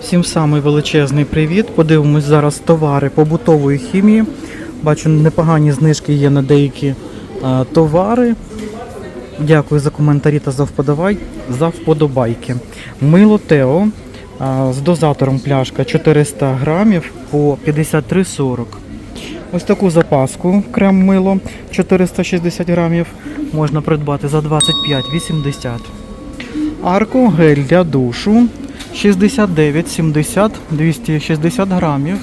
Всім самий величезний привіт. Подивимось зараз товари побутової хімії. Бачу, непогані знижки є на деякі а, товари. Дякую за коментарі та за вподобай, за вподобайки. Мило Тео а, з дозатором пляшка 400 грамів по 53,40. Ось таку запаску крем мило 460 грамів можна придбати за 25,80. Арко гель для душу 69,70 260 грамів.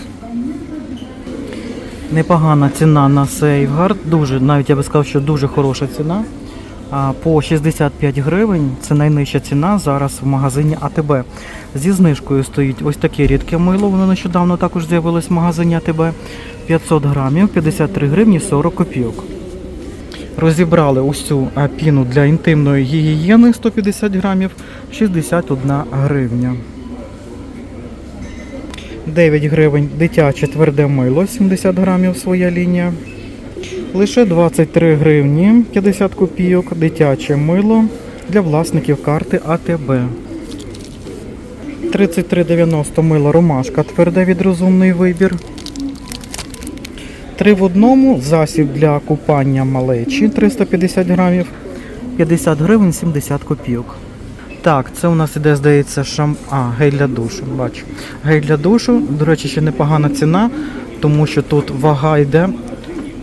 Непогана ціна на Safeguard, дуже, навіть я би сказав, що дуже хороша ціна. А, По 65 гривень це найнижча ціна зараз в магазині АТБ. Зі знижкою стоїть ось таке рідке мило, воно нещодавно також з'явилось в магазині АТБ. 500 грамів, 53 гривні 40 копійок. Розібрали усю піну для інтимної гігієни 150 грамів, 61 гривня. 9 гривень дитяче тверде мило, 70 грамів своя лінія. Лише 23 гривні 50 копійок дитяче мило для власників карти АТБ. 33,90 мило ромашка тверде від розумний вибір. Три в одному засіб для купання малечі 350 грамів, 50 гривень 70 копійок. Так, це у нас іде, здається, шам... А, гель для душу. Бачу. Гель для душу, до речі, ще непогана ціна, тому що тут вага йде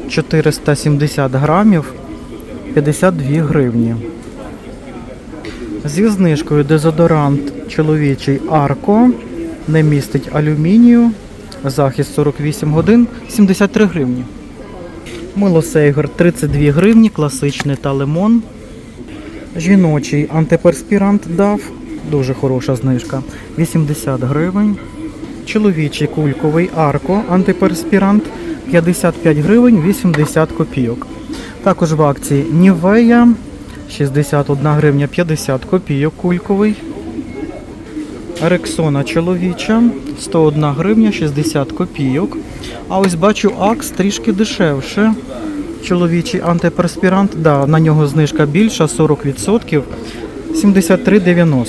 470 грамів 52 гривні. Зі знижкою дезодорант чоловічий Арко не містить алюмінію. Захист 48 годин 73 гривні. Мило Сейгер 32 гривні, класичний та лимон. Жіночий антиперспірант дав. Дуже хороша знижка. 80 гривень. Чоловічий кульковий арко антиперспірант 55 гривень 80 копійок. Також в акції Нівея 61 гривня 50 копійок кульковий. Рексона чоловіча 101 гривня 60 копійок. А ось бачу акс трішки дешевше. Чоловічий антиперспірант, да, на нього знижка більша 40%. 73,90.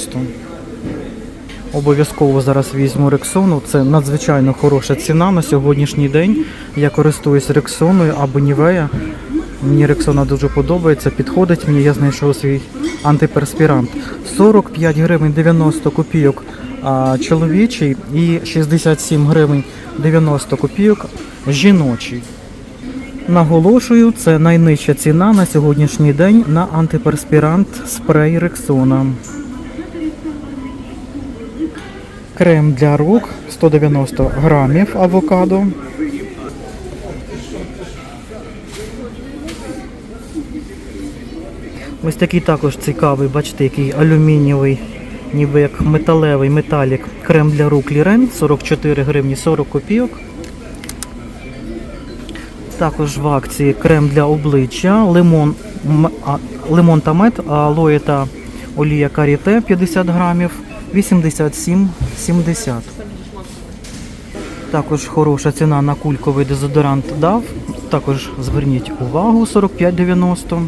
Обов'язково зараз візьму рексону. Це надзвичайно хороша ціна на сьогоднішній день. Я користуюсь рексоною або нівея. Мені рексона дуже подобається, підходить мені, я знайшов свій антиперспірант. 45 гривень 90 копійок чоловічий і 67 гривень 90 копійок жіночий. Наголошую, це найнижча ціна на сьогоднішній день на антиперспірант спрей Рексона. Крем для рук 190 грамів авокадо. Ось такий також цікавий, бачите, який алюмінієвий, ніби як металевий металік. Крем для рук Лірен 44 гривні 40 копійок. Також в акції крем для обличчя, лимон, а, лимон та мед, алоє та олія каріте 50 грамів, 87,70. Також хороша ціна на кульковий дезодорант DAV. Також зверніть увагу 45,90.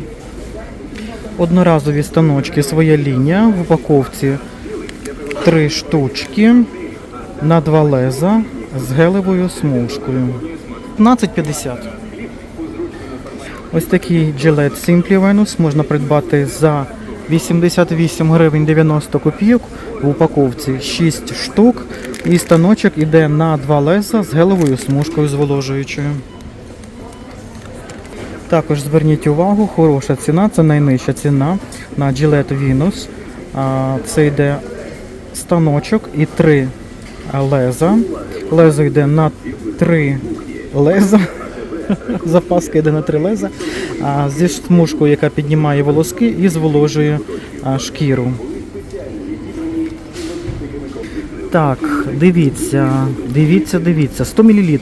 Одноразові станочки своя лінія в упаковці 3 штучки на два леза з гелевою смужкою. 15,50. Ось такий Gillette Simply Venus можна придбати за 88 гривень 90 копійок в упаковці 6 штук. І станочок іде на два леза з гелевою смужкою зволожуючою. Також зверніть увагу, хороша ціна, це найнижча ціна на Gillette Venus. Це йде станочок і три леза. Лезо йде на три леза. Запаска йде на три леза. Зі смужкою, яка піднімає волоски і зволожує шкіру. Так, дивіться, дивіться, дивіться. 100 мл.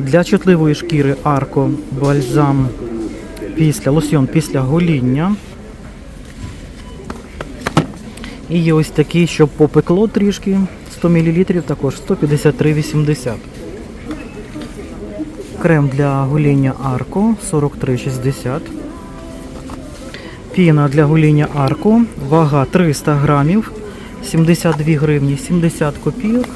Для чутливої шкіри арко бальзам після лосьйон після гоління. І є ось такий, щоб попекло трішки. 100 мл також 153,80. Крем для гоління арко 43,60. Піна для гоління арко. Вага 300 грамів. 72 гривні 70 копійок.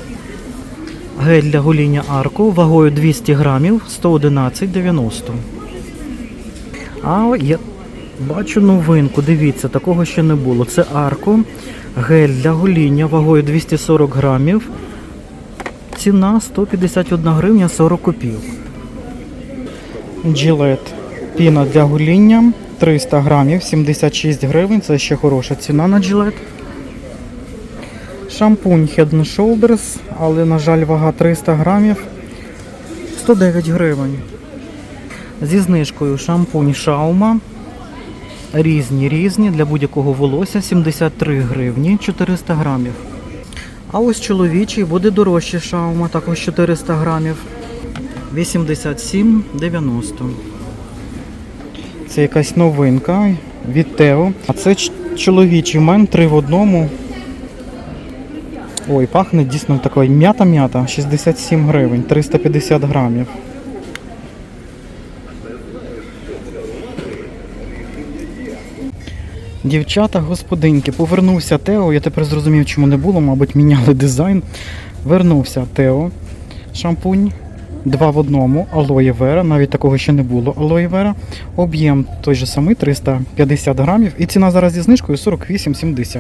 Гель для гоління арко вагою 200 грамів 111,90. А я бачу новинку, дивіться, такого ще не було. Це арко, гель для гоління вагою 240 грамів. Ціна 151 гривня 40 копійок. Джилет. Піна для гоління 300 грамів, 76 гривень. Це ще хороша ціна на джилет. Шампунь Head Shoulders, але, на жаль, вага 300 грамів. 109 гривень. Зі знижкою шампунь Шаума. Різні різні для будь-якого волосся 73 гривні 400 грамів. А ось чоловічий буде дорожче шаума, також 400 грамів. 87,90. Це якась новинка від Тео. А це чоловічий мен 3 в одному. Ой, пахне дійсно такою м'ята-м'ята. 67 гривень, 350 грамів. Дівчата, господинки, повернувся Тео. Я тепер зрозумів, чому не було, мабуть, міняли дизайн. Вернувся Тео. Шампунь. Два в одному, алоє вера, навіть такого ще не було алоє вера. Об'єм той же самий 350 грамів. І ціна зараз зі знижкою 48,70.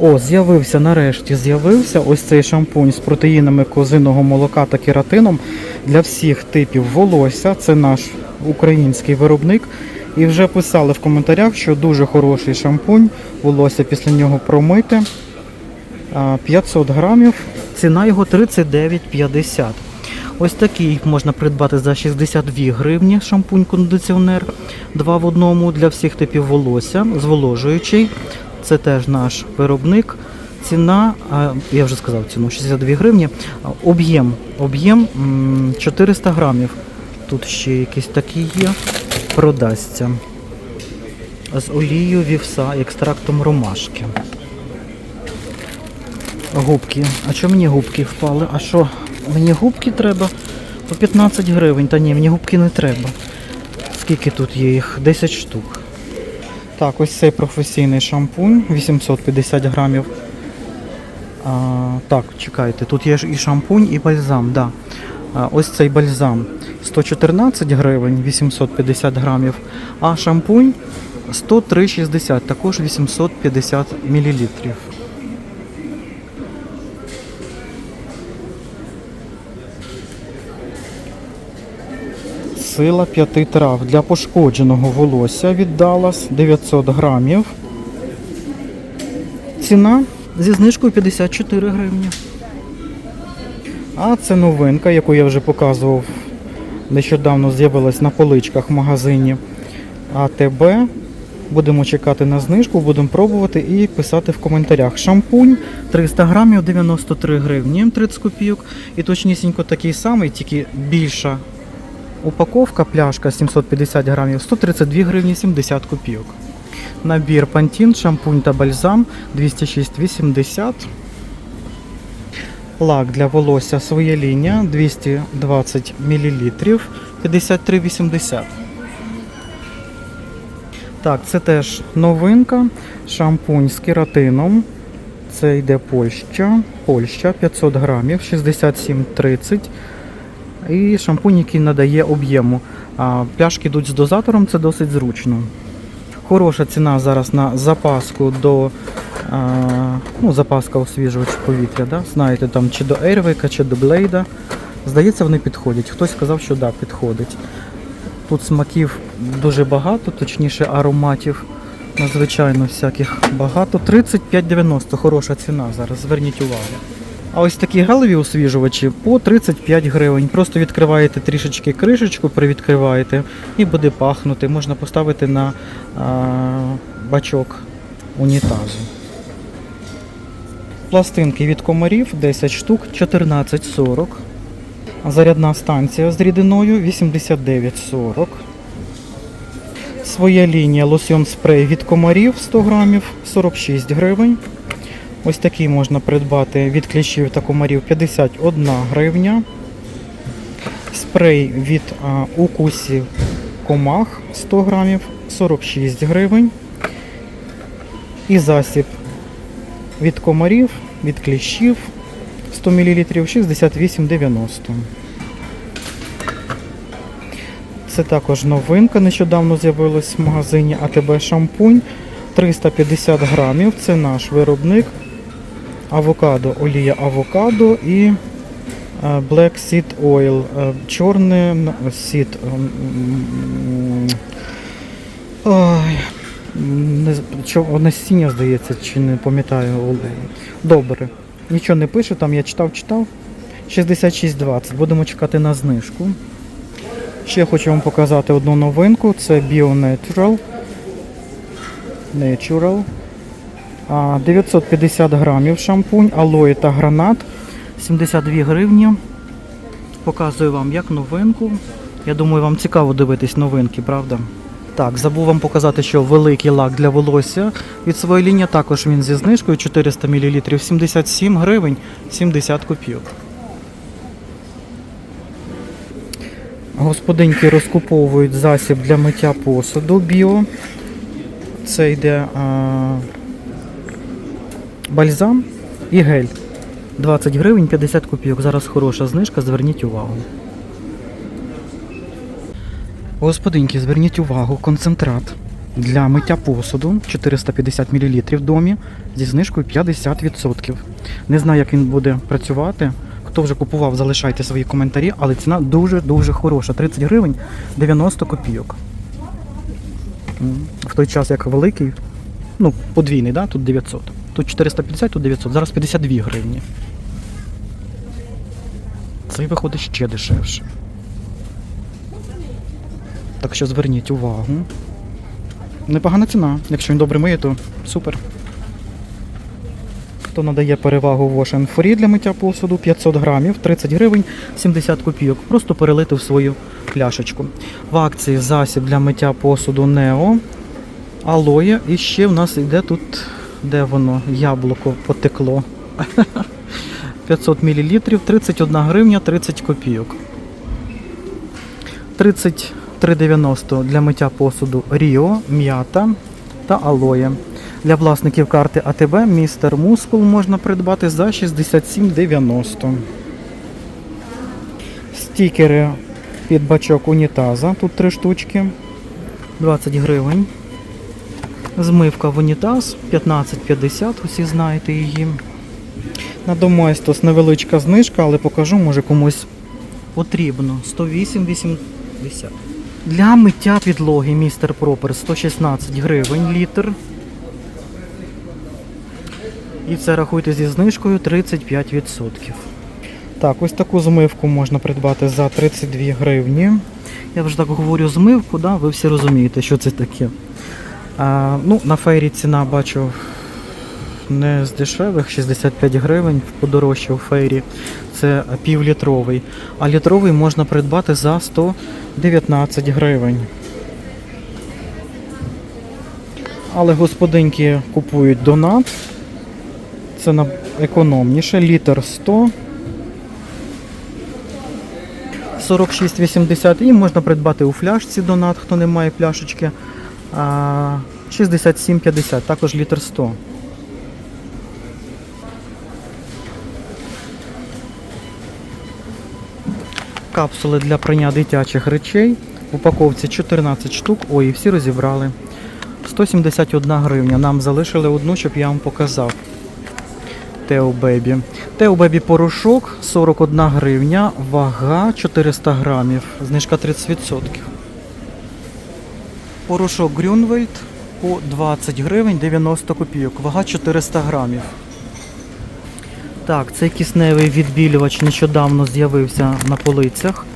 О, з'явився нарешті. З'явився ось цей шампунь з протеїнами козиного молока та кератином для всіх типів волосся. Це наш український виробник. І вже писали в коментарях, що дуже хороший шампунь, волосся після нього промите. А, 500 грамів, ціна його 39,50. Ось такий можна придбати за 62 гривні шампунь-кондиціонер. Два в одному для всіх типів волосся, зволожуючий. Це теж наш виробник. Ціна, я вже сказав ціну, 62 гривні. Об'єм, об'єм 400 грамів. Тут ще якийсь такий є. Продасться. З олією вівса, екстрактом ромашки. Губки. А що мені губки впали? А що? Мені губки треба по 15 гривень. Та ні, мені губки не треба. Скільки тут є їх? 10 штук. Так, ось цей професійний шампунь 850 грамів. А, так, чекайте, тут є і шампунь, і бальзам. Да. А, ось цей бальзам 114 гривень, 850 грамів, а шампунь 103,60, також 850 мілілітрів. Сила п'яти трав для пошкодженого волосся від Dallas 900 грамів. Ціна зі знижкою 54 гривні. А це новинка, яку я вже показував. Нещодавно з'явилась на поличках в магазині АТБ. Будемо чекати на знижку, будемо пробувати і писати в коментарях. Шампунь 300 грамів 93 гривні 30 копійок. І точнісінько такий самий, тільки більша Упаковка пляшка 750 грамів 132 гривні 70 копійок. Набір Пантін, шампунь та бальзам 206,80. Лак для волосся своя лінія 220 мл 53,80. Так, це теж новинка. Шампунь з кератином. Це йде Польща. Польща 500 грамів 67,30. І шампунь, який надає об'єму. Пляшки йдуть з дозатором, це досить зручно. Хороша ціна зараз на запаску до ну, запаска освіжувач повітря. Да? Знаєте, там чи до Airwick, чи до Blade. Здається, вони підходять. Хтось сказав, що да, підходить. Тут смаків дуже багато, точніше ароматів. Надзвичайно всяких багато. 35,90 хороша ціна зараз, зверніть увагу. А ось такі гелеві освіжувачі по 35 гривень. Просто відкриваєте трішечки кришечку, привідкриваєте і буде пахнути. Можна поставити на а, бачок унітазу. Пластинки від комарів 10 штук 14,40. Зарядна станція з рідиною 89,40. Своя лінія лосьон спрей від комарів 100 грамів 46 гривень. Ось такий можна придбати від кліщів та комарів 51 гривня. Спрей від а, укусів комах 100 грамів 46 гривень. І засіб від комарів, від кліщів 100 мл 68,90. Це також новинка, нещодавно з'явилась в магазині АТБ шампунь 350 грамів. Це наш виробник. Авокадо, олія авокадо і е, Black Seed Oil. е, Чорне сід. Ой, не, насіння, здається, чи не пам'ятаю. Добре. Нічого не пише, там я читав, читав. 66,20. Будемо чекати на знижку. Ще хочу вам показати одну новинку. Це Bio Natural. Natural. 950 грамів шампунь, алоє та гранат. 72 гривні. Показую вам як новинку. Я думаю, вам цікаво дивитись новинки, правда? Так, забув вам показати, що великий лак для волосся від своєї лінії також він зі знижкою 400 мл 77 гривень 70 копійок. Господинки розкуповують засіб для миття посуду біо. Це йде а, бальзам і гель. 20 гривень 50 копійок. Зараз хороша знижка, зверніть увагу. Господинки, зверніть увагу, концентрат для миття посуду 450 мл в домі зі знижкою 50%. Не знаю, як він буде працювати. Хто вже купував, залишайте свої коментарі, але ціна дуже-дуже хороша. 30 гривень 90 копійок. В той час як великий, ну, подвійний, да? тут 900. Тут 450, тут 900, зараз 52 гривні. Цей виходить ще дешевше. Так що зверніть увагу. Непогана ціна. Якщо він добре миє, то супер. Хто надає перевагу Wash Free для миття посуду 500 грамів, 30 гривень, 70 копійок. Просто перелити в свою пляшечку. В акції засіб для миття посуду Нео, алоє. І ще в нас йде тут, де воно, яблуко потекло. 500 мл, 31 гривня, 30 копійок. 33,90 для миття посуду Ріо, м'ята та алоє. Для власників карти АТБ містер Мускул можна придбати за 67,90. Стікери під бачок унітаза. Тут три штучки. 20 гривень. Змивка в унітаз 15,50, усі знаєте її. На Доместос невеличка знижка, але покажу, може комусь потрібно. 108,80. Для миття підлоги містер Пропер 116 гривень літр. І це рахуйте зі знижкою 35%. Так, ось таку змивку можна придбати за 32 гривні. Я вже так говорю змивку, да? ви всі розумієте, що це таке. А, ну, на фейрі ціна бачу не з дешевих, 65 гривень подорожчав фейрі. Це півлітровий. А літровий можна придбати за 119 гривень. Але господинки купують донат. Це на економніше. Літр 100. 46,80 і можна придбати у фляжці донат, хто не має пляшечки. 67,50, також літр 100. Капсули для прання дитячих речей. В упаковці 14 штук. Ой, всі розібрали. 171 гривня. Нам залишили одну, щоб я вам показав. Тео Бебі. Тео Бебі порошок 41 гривня, вага 400 грамів, знижка 30%. Порошок Грюнвельд по 20 гривень 90 копійок, вага 400 грамів. Так, цей кисневий відбілювач нещодавно з'явився на полицях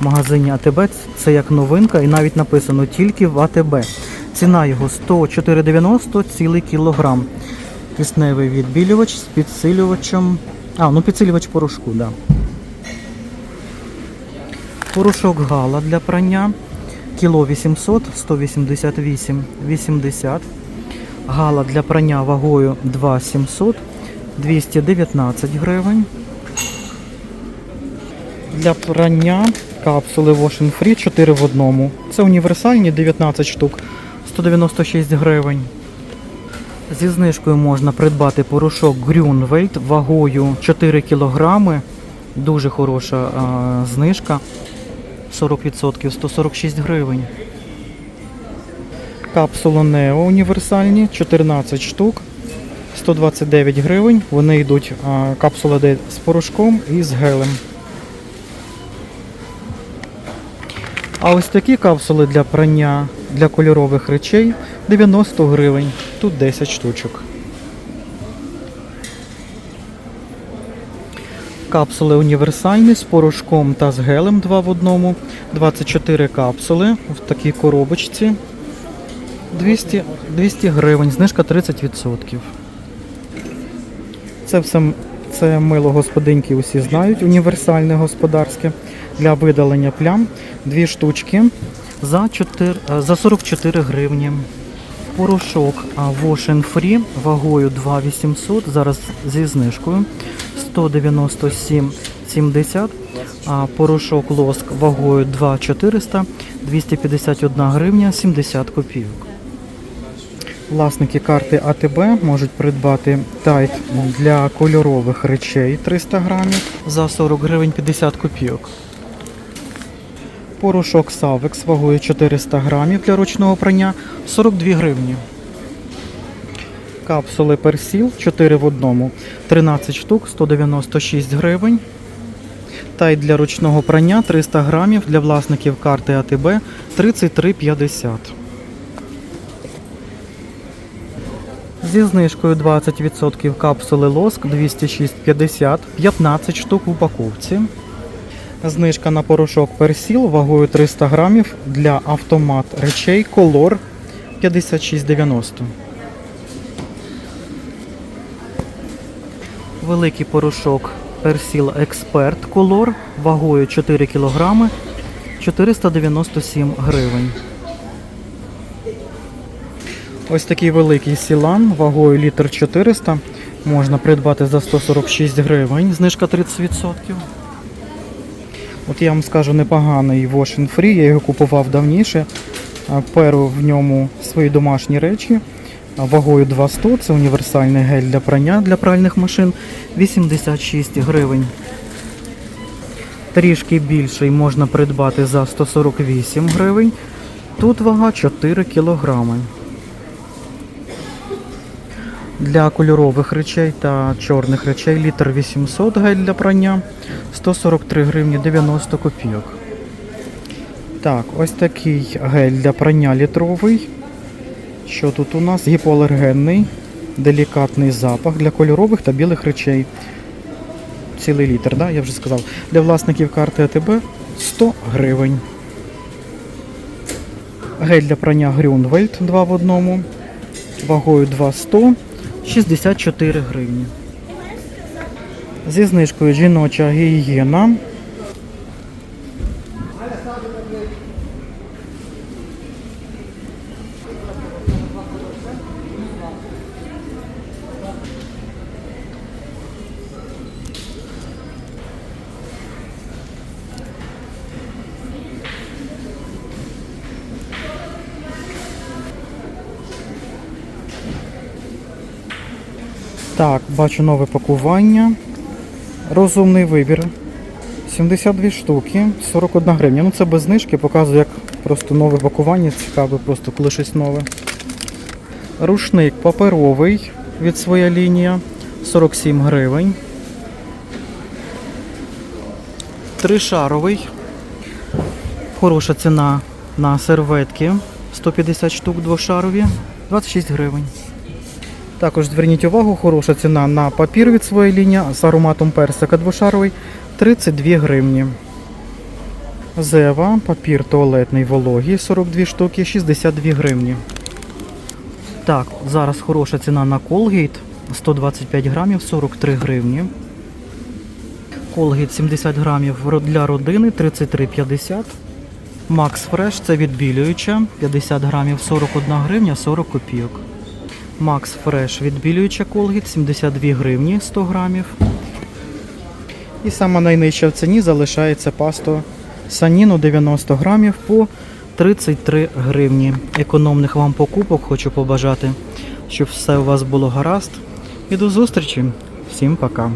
в магазині АТБ. Це як новинка і навіть написано тільки в АТБ. Ціна його 104,90 цілий кілограм. Кисневий відбілювач з підсилювачем. А, ну підсилювач порошку, да. Порошок гала для прання. Кіло 800, 188, 80. Гала для прання вагою 2,700, 219 гривень. Для прання капсули Wash and Free 4 в одному. Це універсальні 19 штук, 196 гривень. Зі знижкою можна придбати порошок Grünwald вагою 4 кг. Дуже хороша а, знижка. 40% 146 гривень. Капсула Нео універсальні 14 штук. 129 гривень. Вони йдуть капсула з порошком і з гелем. А ось такі капсули для прання для кольорових речей 90 гривень. Тут 10 штучок. Капсули універсальні з порошком та з гелем 2 в одному. 24 капсули в такій коробочці. 200, 200 гривень, знижка 30%. Це все це мило господинки усі знають, універсальне господарське для видалення плям. Дві штучки за, 4, е, за 44 гривні. Порошок а, Wash and Free вагою 2800, зараз зі знижкою 197,70. А порошок лоск вагою 2400, 251 гривня 70 копійок. Власники карти АТБ можуть придбати тайт для кольорових речей 300 грамів за 40 гривень 50 копійок. Порошок Савекс вагою 400 грамів для ручного прання 42 гривні. Капсули Персіл 4 в одному 13 штук 196 гривень. Тайт для ручного прання 300 грамів для власників карти АТБ 33,50. Зі знижкою 20% капсули лоск 206,50, 15 штук в упаковці. Знижка на порошок персіл вагою 300 грамів для автомат речей Колор 56,90. Великий порошок персіл Експерт Колор вагою 4 кг 497 гривень. Ось такий великий сілан вагою літр 400 можна придбати за 146 гривень, знижка 30%. От я вам скажу непоганий Wash Free, я його купував давніше. Перу в ньому свої домашні речі. Вагою 200, це універсальний гель для прання для пральних машин 86 гривень. Трішки більший можна придбати за 148 гривень. Тут вага 4 кілограми. Для кольорових речей та чорних речей літр 800 гель для прання 143 гривні 90 копійок. Так, ось такий гель для прання літровий. Що тут у нас? Гіпоалергенний, делікатний запах для кольорових та білих речей. Цілий літр, да? я вже сказав. Для власників карти АТБ 100 гривень. Гель для прання Grünwald 2 в одному. Вагою 200 64 гривні. Зі знижкою жіноча гігієна. Так, бачу нове пакування. Розумний вибір. 72 штуки, 41 гривня. Ну це без знижки, показую, як просто нове пакування. Цікаве, просто коли щось нове. Рушник паперовий від своя лінія 47 гривень. Тришаровий. Хороша ціна на серветки. 150 штук двошарові, 26 гривень. Також зверніть увагу, хороша ціна на папір від своєї лінії з ароматом персика двошаровий 32 гривні. Зева, папір туалетний вологий 42 штуки, 62 гривні. Так, зараз хороша ціна на Colgate 125 грамів 43 гривні. Colgate 70 грамів для родини 33,50. Max Fresh це відбілююча 50 грамів 41 гривня 40 копійок. Max Фреш відбілююча колгіт 72 гривні 100 грамів. І сама найнижча в ціні залишається пасто Саніно 90 грамів по 33 гривні. Економних вам покупок хочу побажати. щоб все у вас було гаразд. І до зустрічі. Всім пока.